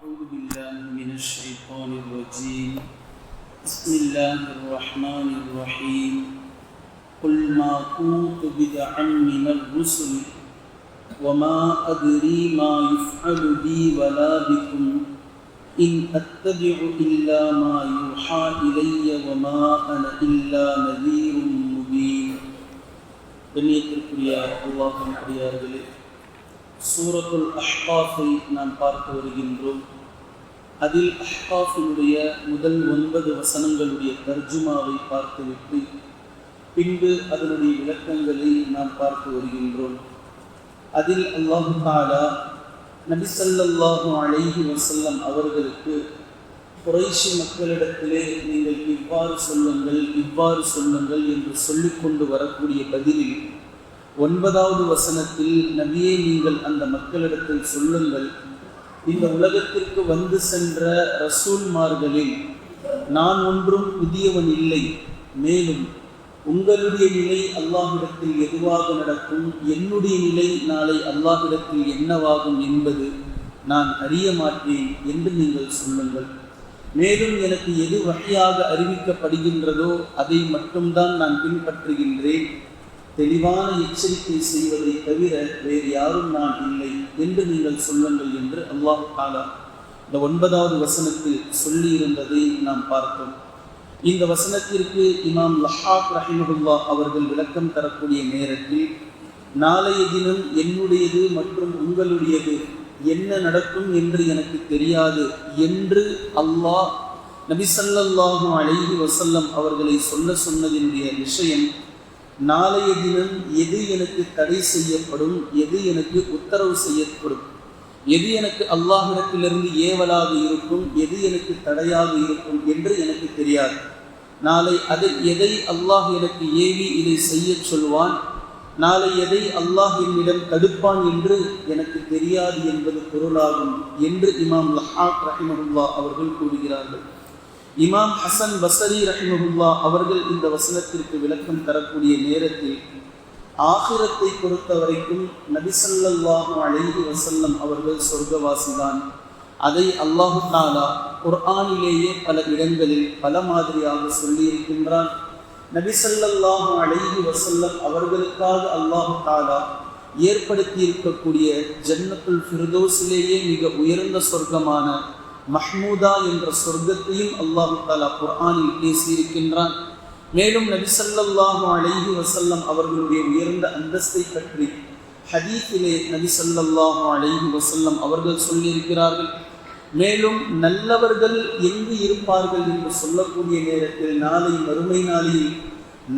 أعوذ بالله من الشيطان الرجيم بسم الله الرحمن الرحيم قل ما كنت بدعا من الرسل وما أدري ما يفعل بي ولا بكم إن أتبع إلا ما يوحى إلي وما أنا إلا نذير مبين கண்ணியத்திற்குரிய அல்லாஹின் அடியார்களே சூரத்துல் அஹ்காஃபை நாம் பார்த்து வருகின்றோம். அதில் அஹ்காஃபினுடைய முதல் ஒன்பது வசனங்களுடைய தர்ஜுமாவை பார்த்துவிட்டு பின்பு அதனுடைய விளக்கங்களை நாம் பார்த்து வருகின்றோம். அதில் அல்லாஹு தாலா நபிசல்லாஹு அழகி வசல்லம் அவர்களுக்கு குறைஷி மக்களிடத்திலே நீங்கள் இவ்வாறு சொல்லுங்கள் இவ்வாறு சொல்லுங்கள் என்று சொல்லிக்கொண்டு வரக்கூடிய பதிலில் ஒன்பதாவது வசனத்தில் நபியே நீங்கள் அந்த மக்களிடத்தில் சொல்லுங்கள் இந்த உலகத்திற்கு வந்து சென்ற ரசூல்மார்களில் நான் ஒன்றும் புதியவன் இல்லை. மேலும் உங்களுடைய நிலை அல்லாஹிடத்தில் எதுவாக நடக்கும் என்னுடைய நிலை நாளை அல்லாஹிடத்தில் என்னவாகும் என்பது நான் அறிய மாட்டேன் என்று நீங்கள் சொல்லுங்கள். மேலும் எனக்கு எது வகையாக அறிவிக்கப்படுகின்றதோ அதை மட்டும்தான் நான் பின்பற்றுகின்றேன். தெளிவான எச்சரிக்கை செய்வதை தவிர வேறு யாரும் நான் இல்லை என்று நீங்கள் சொல்லுங்கள் என்று அல்லாஹ் தாலா இந்த ஒன்பதாவது வசனத்தில் சொல்லியிருந்ததை நாம் பார்த்தோம். இந்த வசனத்திற்கு இமாம் லஹாக் ரஹிமகுல்லா அவர்கள் விளக்கம் தரக்கூடிய நேரத்தில் நாளைய தினம் என்னுடையது மற்றும் உங்களுடையது என்ன நடக்கும் என்று எனக்கு தெரியாது என்று அல்லாஹ் நபிசல்லாஹு அலைஹி வசல்லம் அவர்களை சொல்ல சொன்னதினுடைய விஷயம் நாளைய தினம் எது எனக்கு தடை செய்யப்படும்? எது எனக்கு உத்தரவு செய்யப்படும்? எது எனக்கு அல்லாஹிடத்திலிருந்து ஏவலாக இருக்கும்? எது எனக்கு தடையாக இருக்கும் என்று எனக்கு தெரியாது. நாளை அதை எதை அல்லாஹ் எனக்கு ஏவி இதை செய்ய சொல்வான்? நாளை எதை அல்லாஹ் என்னிடம் தடுப்பான் என்று எனக்கு தெரியாது என்பது பொருளாகும் என்று இமாம் லஹாக் ரஹிமஹுல்லா அவர்கள் கூறுகிறார்கள். இமாம் ஹசன் வசரி ரஹிமஹுல்லா அவர்கள் இந்த வசனத்திற்கு விளக்கம் தரக்கூடிய நேரத்தில் ஆகிரத்தை பொறுத்த வரைக்கும் நபிசல்லாஹு அழகி வசல்லம் அவர்கள் சொர்க்கவாசிதான். அதை அல்லாஹு தாலா குர்ஆனிலேயே பல இடங்களில் பல மாதிரியாக சொல்லியிருக்கின்றான். நபிசல்லாஹு அழகி வசல்லம் அவர்களுக்காக அல்லாஹு தாலா ஏற்படுத்தி இருக்கக்கூடிய ஜன்னத்துல் ஃபிர்தோஸிலேயே மிக உயர்ந்த சொர்க்கமான மஹ்மூதா என்ற சொர்க்கத்தையும் அல்லாஹு தாலா குர்ஆனில் பேசியிருக்கின்றான். மேலும் நபிசல்லாஹு அலைஹி வசல்லம் அவர்களுடைய உயர்ந்த அந்தஸ்தை பற்றி ஹதீஃபிலே நபிசல்லாஹு அலைஹி வசல்லம் அவர்கள் சொல்லியிருக்கிறார்கள். மேலும் நல்லவர்கள் எங்கு இருப்பார்கள் என்று சொல்லக்கூடிய நேரத்தில் நாளை மறுமை நாளில்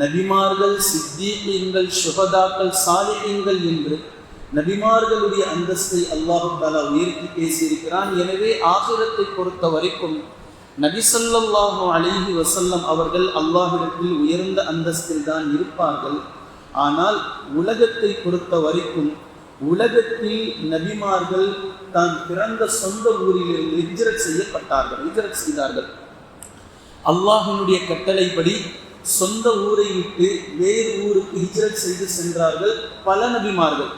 நபிமார்கள் சித்தீகங்கள் சுகதாக்கள் சாலிகங்கள் என்று நபிமார்களுடைய அந்தஸ்தை அல்லாஹும் தாலா உயர்த்தி பேசியிருக்கிறான். எனவே ஆகிரத்தை பொறுத்த வரைக்கும் நபிசல்லாஹு அலிஹி வசல்லம் அவர்கள் அல்லாஹிடத்தில் உயர்ந்த அந்தஸ்தில் தான் இருப்பார்கள். ஆனால் உலகத்தை பொறுத்த வரைக்கும் உலகத்தில் நபிமார்கள் தான் பிறந்த சொந்த ஊரிலிருந்து ஹிஜ்ரத் செய்யப்பட்டார்கள் ஹிஜ்ரத் செய்தார்கள். அல்லாஹினுடைய கட்டளைப்படி சொந்த ஊரை விட்டு வேறு ஊருக்கு ஹிஜ்ரத் செய்து சென்றார்கள் பல நபிமார்கள்.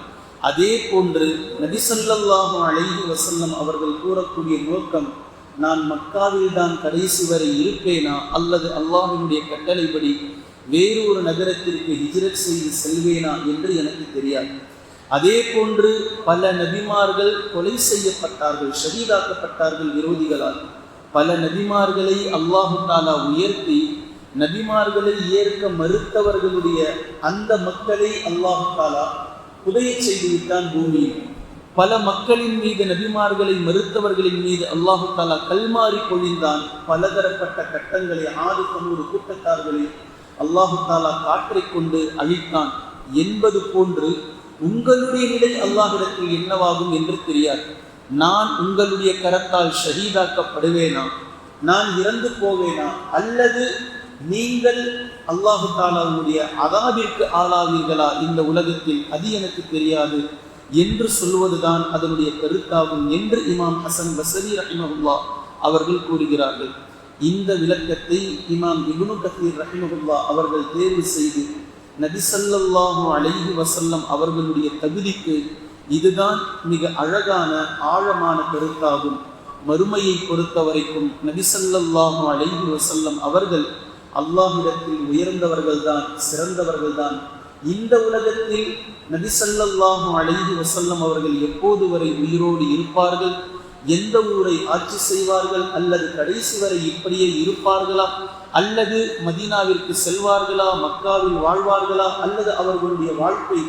அதே போன்று நபிசல்லாஹு அலைஹி வசல்லம் அவர்கள் கூறக்கூடிய நோக்கம் நான் மக்காவில் தான் கடைசி வரை இருப்பேனா? அல்லது அல்லாஹினுடைய கட்டளைப்படி வேறு ஒரு நகரத்திற்கு ஹிஜ்ரத் செய்து செல்வேனா என்று எனக்கு தெரியாது. அதே போன்று பல நபிமார்கள் கொலை செய்யப்பட்டார்கள் ஷஹீதாக்கப்பட்டார்கள் விரோதிகளால். பல நபிமார்களை அல்லாஹு தாலா உயர்த்தி நபிமார்களை ஏற்க மறுத்தவர்களுடைய அந்த மக்களை அல்லாஹு தாலா புதைய செய்து விட்டான் பூமியில். பல மக்களின் மீது நபிமார்களை மறுத்தவர்களின் மீது அல்லாஹு தாலா கல்மாறி பொழிந்தான். பலதரப்பட்ட கட்டங்களை ஆறு தொண்ணூறு கூட்டத்தார்களை அல்லாஹு தாலா காற்றை கொண்டு அழித்தான். என்பது போன்று உங்களுடைய நிலை அல்லாஹிடத்தில் என்னவாகும் என்று தெரியாது. நான் உங்களுடைய கரத்தால் ஷஹீதாக்கப்படுவேனா? நான் இறந்து போவேனா? அல்லது நீங்கள் அல்லாஹு தாலாவுடைய அதாவிற்கு ஆளாவீர்களா? இந்த உலகத்தில் அது எனக்கு தெரியாது என்று சொல்வதுதான் அதனுடைய கருத்தாகும் என்று இமாம் ஹசன் பசரி ரஹிமகுல்லா அவர்கள் கூறுகிறார்கள். இந்த விளக்கத்தை இமாம் இபுனு கத்தீர் ரஹிமகுல்லா அவர்கள் தேர்வு செய்து நபிசல்லாஹு அலைஹி வசல்லம் அவர்களுடைய தகுதிக்கு இதுதான் மிக அழகான ஆழமான கருத்தாகும். மறுமையை பொறுத்த வரைக்கும் நபிசல்லாஹு அலைஹி வசல்லம் அவர்கள் அல்லாஹிடத்தில் உயர்ந்தவர்கள்தான் சிறந்தவர்கள்தான். இந்த உலகத்தில் நபிசல்லாஹு அழகி வசல்லம் அவர்கள் எப்போது வரை உயிரோடு இருப்பார்கள்? எந்த ஊரை ஆட்சி செய்வார்கள்? அல்லது கடைசி வரை இப்படியே இருப்பார்களா? அல்லது மதீனாவிற்கு செல்வார்களா? மக்காவில் வாழ்வார்களா? அல்லது அவர்களுடைய வாழ்க்கை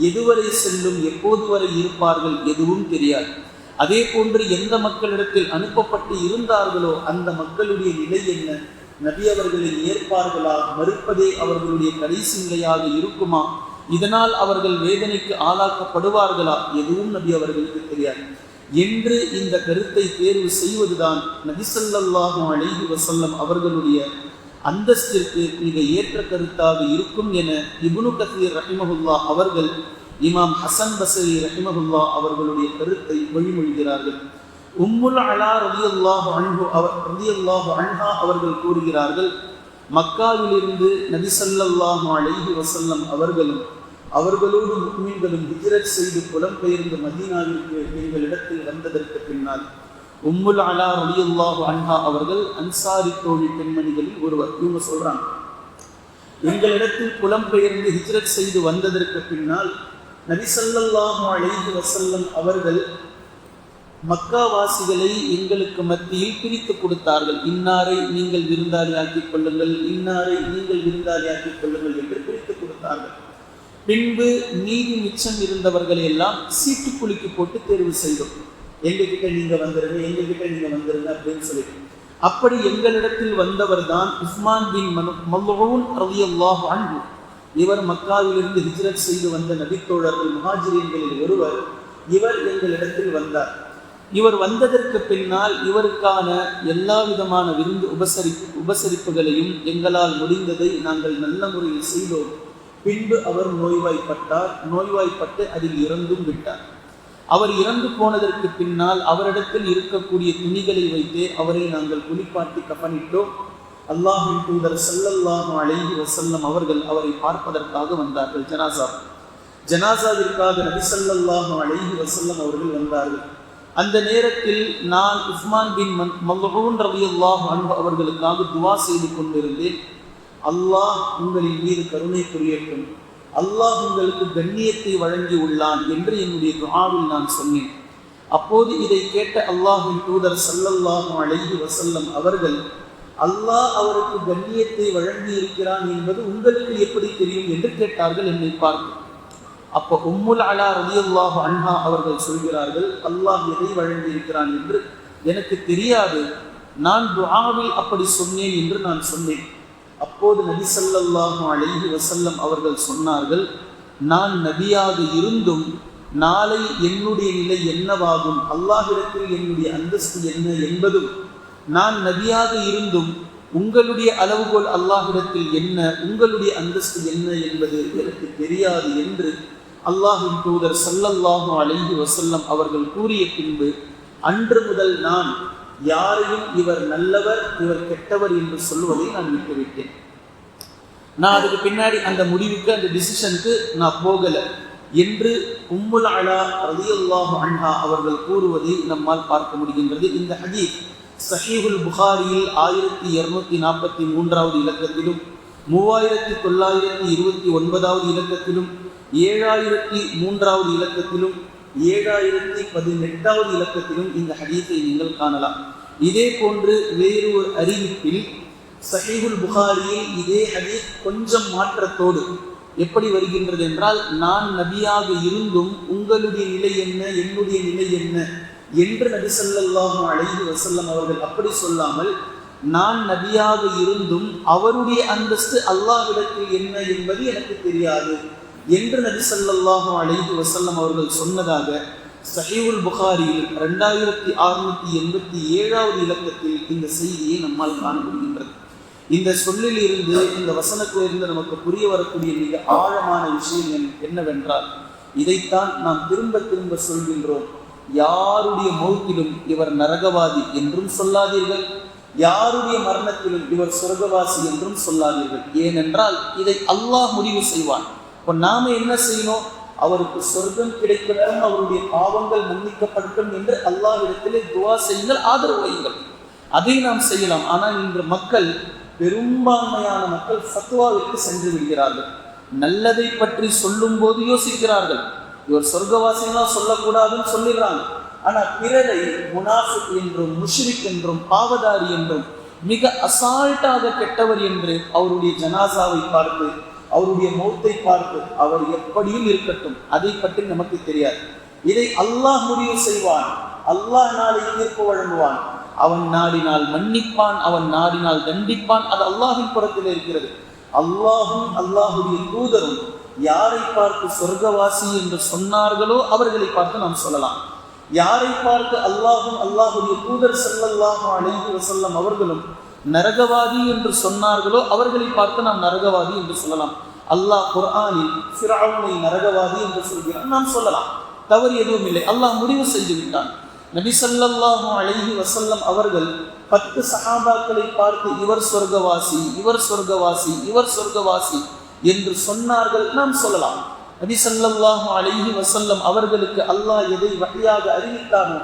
எதுவரை செல்லும் எப்போது வரை இருப்பார்கள்? எதுவும் தெரியாது. அதே போன்று எந்த மக்களிடத்தில் அனுப்பப்பட்டு இருந்தார்களோ அந்த மக்களுடைய நிலை என்ன? நபி அவர்களை ஏற்பார்களா மறுப்பதே அவர்களுடைய கடைசி நிலையாக இருக்குமா? இதனால் அவர்கள் வேதனைக்கு ஆளாக்கப்படுவார்களா? எதுவும் நபி அவர்களுக்கு தெரியாது. என்று இந்த கருத்தை தேர்வு செய்வதுதான் நபிசல்லாஹும் அழகி வசல்லம் அவர்களுடைய அந்தஸ்திற்கு மிக ஏற்ற கருத்தாக இருக்கும் என இபுனு கசீர் ரஹிமஹுல்லா அவர்கள் இமாம் ஹசன் பசரி ரஹிமஹுல்லா அவர்களுடைய கருத்தை வழிமொழிகிறார்கள். உம்முல் அலா ரதி அல்லாஹு அன்ஹு அவர் ரதி அல்லாஹு அன்ஹா அவர்கள் கூறுகிறார்கள் மக்காவிலிருந்து நபிசல்லாஹு அலைஹி வசல்லம் அவர்களும் அவர்களோடு முக்மீன்களும் ஹிஜரத் செய்து புலம்பெயர்ந்து மதீனாவிற்கு எங்களிடத்தில் வந்ததற்கு பின்னால் உம்முல் அலா ரலியுல்லாஹு அன்ஹா அவர்கள் அன்சாரி தோழி பெண்மணிகளில் ஒருவர் இவங்க சொல்றாங்க எங்களிடத்தில் புலம்பெயர்ந்து ஹிஜ்ரத் செய்து வந்ததற்கு பின்னால் நபிசல்லாஹு அலைஹி வசல்லம் அவர்கள் மக்காவாசிகளை எங்களுக்கு மத்தியில் பிரித்து கொடுத்தார்கள். இன்னாரை நீங்கள் விருந்தாளி ஆக்கிக் கொள்ளுங்கள் இன்னாரை நீங்கள் விருந்தாளி ஆக்கிக் கொள்ளுங்கள் என்று பிரித்து கொடுத்தார்கள். பின்பு நீதி மிச்சம் இருந்தவர்களை எல்லாம் சீட்டு குலுக்கி போட்டு தேர்வு செய்தோம். எங்ககிட்ட நீங்க வந்துருங்க எங்ககிட்ட நீங்க வந்துருங்க அப்படின்னு சொல்லி அப்படி எங்களிடத்தில் வந்தவர் தான் உஸ்மான் பின் மல்லூன் ரவி அன்பு இவர் மக்காவிலிருந்து ஹிஜ்ரத் செய்து வந்த நபித்தோழர்கள் முஹாஜிரியன்களில் ஒருவர் இவர் எங்களிடத்தில் வந்தார். இவர் வந்ததற்கு பின்னால் இவருக்கான எல்லா விதமான விருந்து உபசரி உபசரிப்புகளையும் எங்களால் முடிந்ததை நாங்கள் நல்ல முறையில் செய்தோம். பின்பு அவர் நோய்வாய்ப்பட்டார். நோய்வாய்ப்பட்டு அதில் இறந்தும் விட்டார். அவர் இறந்து போனதற்கு பின்னால் அவரிடத்தில் இருக்கக்கூடிய துணிகளை வைத்தே அவரை நாங்கள் குளிப்பாட்டி கப்பனிட்டோம் அல்லாஹின் தூதர் சல்லல்லாஹு அலைஹி வசல்லம் அவர்கள் அவரை பார்ப்பதற்காக வந்தார்கள். ஜனாசா ஜனாசாவிற்காக நபி சல்லல்லாஹு அலைஹி வசல்லம் அவர்கள் வந்தார்கள். அந்த நேரத்தில் நான் உஸ்மான் பின் மல்லூன் ரவி அல்லாஹ் அவர்களுக்காக துவா செய்து கொண்டிருந்தேன். அல்லாஹ் உங்களின் மீது கருணை புரியட்டும். அல்லாஹ் உங்களுக்கு கண்ணியத்தை வழங்கி உள்ளான் என்று என்னுடைய துவாவில் நான் சொன்னேன். அப்போது இதை கேட்ட அல்லாஹின் தூதர் சல்லல்லாஹு அழகி வசல்லம் அவர்கள் அல்லாஹ் அவருக்கு கண்ணியத்தை வழங்கி இருக்கிறான் என்பது உங்களுக்கு எப்படி தெரியும்? என்று கேட்டார்கள் என்னை பார்த்து. அப்போ உம்முல் அலா ரலியல்லாஹு அன்ஹா அவர்கள் சொல்கிறார்கள் அல்லாஹ் எதை வழங்கி இருக்கிறான் என்று எனக்கு தெரியாது. நான் துஆவில் அப்படி சொன்னேன் என்று நான் சொன்னேன். அப்போது நபி சல்லல்லாஹு அலைஹி வசல்லம் அவர்கள் சொன்னார்கள் நான் நபியாக இருந்தும் நாளை என்னுடைய நிலை என்னவாகும்? அல்லாஹிடத்தில் என்னுடைய அந்தஸ்து என்ன என்பதும் நான் நபியாக இருந்தும் உங்களுடைய அளவுகோல் அல்லாஹிடத்தில் என்ன உங்களுடைய அந்தஸ்து என்ன என்பது எனக்கு தெரியாது என்று அல்லாஹின் தூதர் சல்லல்லாஹு அலைஹி வசல்லம் அவர்கள் கூறிய பின்பு அன்று முதல் நான் யாரையும் இவர் நல்லவர் இவர் கெட்டவர் என்று சொல்வதை நான் விட்டுவிட்டேன். நான் அதுக்கு பின்னாடி அந்த முடிவுக்கு அந்த டிசிஷனுக்கு நான் போகலை என்று உம்முல் அலா ரலியல்லாஹு அன்ஹா அவர்கள் கூறுவதை நம்மால் பார்க்க முடிகின்றது. இந்த ஹதீஸ் சஹீஹுல் புகாரியில் ஆயிரத்தி இருநூத்தி நாற்பத்தி மூன்றாவது இலக்கத்திலும் மூவாயிரத்தி தொள்ளாயிரத்தி இருபத்தி ஒன்பதாவது இலக்கத்திலும் ஏழாயிரத்தி மூன்றாவது இலக்கத்திலும் ஏழாயிரத்தி பதினெட்டாவது இலக்கத்திலும் இந்த ஹதீஸை நீங்கள் காணலாம். இதே போன்று வேறு ஒரு அறிவிப்பில் சஹீபுல் புகாரியில் இதே ஹதீஸ் கொஞ்சம் மாற்றத்தோடு எப்படி வருகின்றது என்றால் நான் நபியாக இருந்தும் உங்களுடைய நிலை என்ன என்னுடைய நிலை என்ன என்று நபி ஸல்லல்லாஹு அலைஹி வசல்லம் அவர்கள் அப்படி சொல்லாமல் நான் நபியாக இருந்தும் அவருடைய அந்தஸ்து அல்லாஹ்விடத்தில் என்ன என்பது எனக்கு தெரியாது. என்று நபி ஸல்லல்லாஹு அலைஹி வசல்லம் அவர்கள் சொன்னதாக சஹீவுல் புகாரியில் ரெண்டாயிரத்தி அறுநூத்தி எண்பத்தி ஏழாவது இலக்கத்தில் இந்த செய்தியை நம்மால் காண முடிகின்றது. இந்த சொல்லில் இருந்து இந்த வசனத்திலிருந்து நமக்கு புரிய வரக்கூடிய மிக ஆழமான விஷயம் என்னவென்றால் இதைத்தான் நாம் திரும்ப திரும்ப சொல்கின்றோம். யாருடைய மௌத்திலும் இவர் நரகவாதி என்றும் சொல்லாதீர்கள். யாருடைய மரணத்திலும் இவர் சொர்க்கவாசி என்றும் சொல்லாதீர்கள். ஏனென்றால் இதை அல்லாஹ் முடிவு செய்வான். இப்போ நாம் என்ன செய்யணும்? அவருக்கு சொர்க்கம் கிடைக்கட்டும் அவருடைய பாவங்கள் மன்னிக்கப்படட்டும் என்று அல்லாவிடத்திலே துவா செய்யுங்கள் ஆதரவு வையுங்கள். அதை நாம் செய்யலாம். ஆனால் இன்று மக்கள் பெரும்பான்மையான மக்கள் ஃபத்வாவிற்கு சென்று விடுகிறார்கள். நல்லதை பற்றி சொல்லும் போது யோசிக்கிறார்கள். இவர் சொர்க்கவாசியெல்லாம் சொல்லக்கூடாதுன்னு சொல்லிடுறாங்க. ஆனால் பிறரை முனாஃபிக் என்றும் முஷ்ரிக் என்றும் பாவதாரி என்றும் மிக அசால்ட்டாக கெட்டவர் என்று அவருடைய ஜனாசாவை பார்த்து அவருடைய மௌத்தை பார்த்து அவர் எப்படியும் இருக்கட்டும். அதை பற்றி நமக்கு தெரியாது. இதை அல்லாஹ் முடிவு செய்வான். அல்லாஹ் நாளை தீர்ப்பு வழங்குவான். அவன் நாடினால் மன்னிப்பான் அவன் நாடினால் தண்டிப்பான். அது அல்லாஹின் புறத்தில் இருக்கிறது. அல்லாஹும் அல்லாஹுடைய தூதரும் யாரை பார்த்து சொர்க்கவாசி என்று சொன்னார்களோ அவர்களை பார்த்து நாம் சொல்லலாம். யாரை பார்த்து அல்லாஹும் அல்லாஹுடைய தூதர் ஸல்லல்லாஹு அலைஹி வஸல்லம் அவர்களும் நரகவாதி என்று சொன்னார்களோ அவர்களை பார்த்து நாம் நரகவாதி என்று சொல்லலாம். அல்லாஹ் குர்ஆனில் சிறாவுனை நரகவாதி என்று சொல்கிறான். நாம் சொல்லலாம். தவறு எதுவும் இல்லை. அல்லாஹ் முடிவு செய்து விட்டான். நபி ஸல்லல்லாஹு அழகி வசல்லம் அவர்கள் பத்து சகாபாக்களை பார்த்து இவர் சொர்க்கவாசி இவர் சொர்க்கவாசி இவர் சொர்க்கவாசி என்று சொன்னார்கள். நாம் சொல்லலாம். நபி ஸல்லல்லாஹு அழகி வசல்லம் அவர்களுக்கு அல்லாஹ் எதை வகையாக அறிவித்தானோ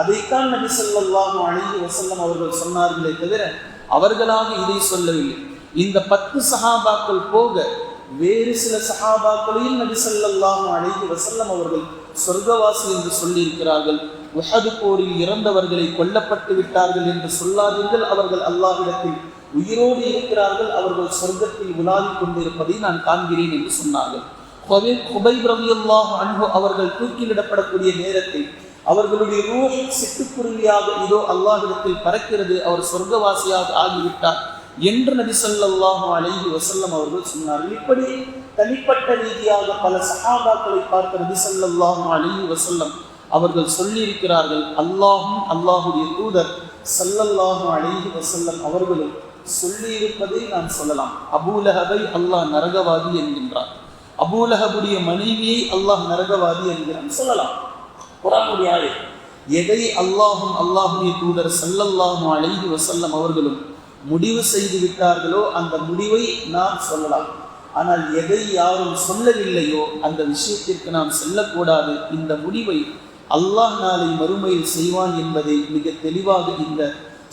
அதைத்தான் நபி சொல்லாஹும் அழகி வசல்லம் அவர்கள் சொன்னார்களே தவிர அவர்களாக இதை சொல்லவில்லை. இந்த பத்து சஹாபாக்கள் போக வேறு சில சஹாபாக்களையும் நபி ஸல்லல்லாஹு வசல்லம் அவர்கள் சொர்க்கவாசி என்று சொல்லியிருக்கிறார்கள். உஹது போரில் இறந்தவர்களை கொல்லப்பட்டு விட்டார்கள் என்று சொல்லாதீர்கள். அவர்கள் அல்லாஹிடத்தில் உயிரோடு இருக்கிறார்கள். அவர்கள் சொர்க்கத்தில் உலாவிக் கொண்டிருப்பதை நான் காண்கிறேன் என்று சொன்னார்கள். ஹுபைப் ரலியல்லாஹு அன்பு அவர்கள் தூக்கிலிடப்படக்கூடிய நேரத்தில் அவர்களுடைய ரூ சிட்டுக்குருவியாக இதோ அல்லாஹிடத்தில் பறக்கிறது. அவர் சொர்க்கவாசியாக ஆகிவிட்டார் என்று நபி சொல்லாஹு அலைஹி வசல்லம் அவர்கள் சொன்னார்கள். இப்படி தனிப்பட்ட ரீதியாக பல சகாபாக்களை பார்த்த நபி சொல்லாஹு அலைஹி வசல்லம் அவர்கள் சொல்லியிருக்கிறார்கள் அல்லாஹும் அல்லாஹுடைய தூதர் சல்லல்லாஹு அலைஹி வசல்லம் அவர்களும் சொல்லியிருப்பதை நாம் சொல்லலாம். அபூலஹபை அல்லாஹ் நரகவாதி என்கின்றார். அபூலஹபுடைய மனைவியை அல்லாஹ் நரகவாதி என்கிறான். சொல்லலாம். குரானுடைய முடியாது எதை அல்லாஹும் அல்லாஹுடைய தூதர் சல்லல்லாஹும் அழகி வசல்லம் அவர்களும் முடிவு செய்து விட்டார்களோ அந்த முடிவை நாம் சொல்லலாம். ஆனால் எதை யாரும் சொல்லவில்லையோ அந்த விஷயத்திற்கு நாம் செல்லக்கூடாது. இந்த முடிவை அல்லாஹ் நாளை மறுமையில் செய்வான் என்பதை மிக தெளிவாக இந்த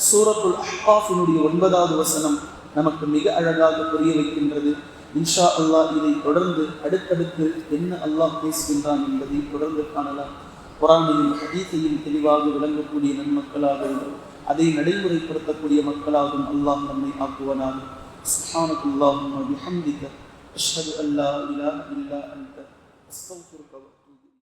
சூரத்துல் அஹ்காஃபினுடைய ஒன்பதாவது வசனம் நமக்கு மிக அழகாக புரிய வைக்கின்றது. இன்ஷா அல்லாஹ் இதை தொடர்ந்து அடுத்தடுத்து என்ன அல்லாஹ் பேசுகின்றான் என்பதை தொடர்ந்து காணலாம். குரானையும் ஹதீஸையும் தெளிவாக விளங்கக்கூடிய நன்மக்களாக அதை நடைமுறைப்படுத்தக்கூடிய மக்களாகவும் அல்லாஹ் நம்மை ஆக்குவனாக. அல்லாஹ் அல்லாஹும்ம பிஹம்திக. இல்லா அன்த.